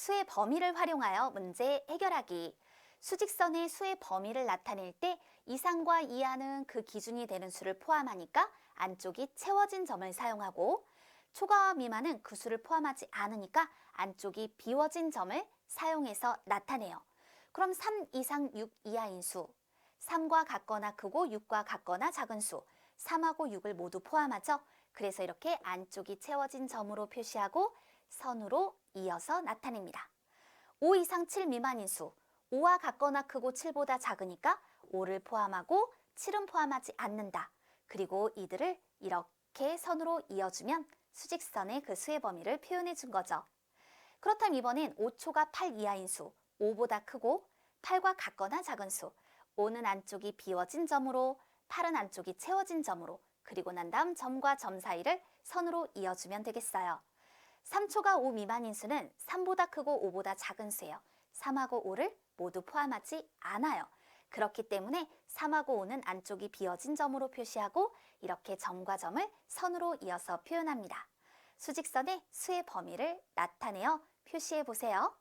수의 범위를 활용하여 문제 해결하기. 수직선의 수의 범위를 나타낼 때 이상과 이하는 그 기준이 되는 수를 포함하니까 안쪽이 채워진 점을 사용하고 초과와 미만은 그 수를 포함하지 않으니까 안쪽이 비워진 점을 사용해서 나타내요. 그럼 3 이상 6 이하인 수, 3과 같거나 크고 6과 같거나 작은 수, 3하고 6을 모두 포함하죠. 그래서 이렇게 안쪽이 채워진 점으로 표시하고 선으로 이어서 나타냅니다. 5 이상 7 미만인 수, 5와 같거나 크고 7보다 작으니까 5를 포함하고 7은 포함하지 않는다. 그리고 이들을 이렇게 선으로 이어주면 수직선의 그 수의 범위를 표현해 준 거죠. 그렇다면 이번엔 5초가 8 이하인 수, 5보다 크고 8과 같거나 작은 수, 5는 안쪽이 비워진 점으로 8은 안쪽이 채워진 점으로 그리고 난 다음 점과 점 사이를 선으로 이어주면 되겠어요. 3초가 5 미만인 수는 3보다 크고 5보다 작은 수예요. 3하고 5를 모두 포함하지 않아요. 그렇기 때문에 3하고 5는 안쪽이 비어진 점으로 표시하고 이렇게 점과 점을 선으로 이어서 표현합니다. 수직선의 수의 범위를 나타내어 표시해 보세요.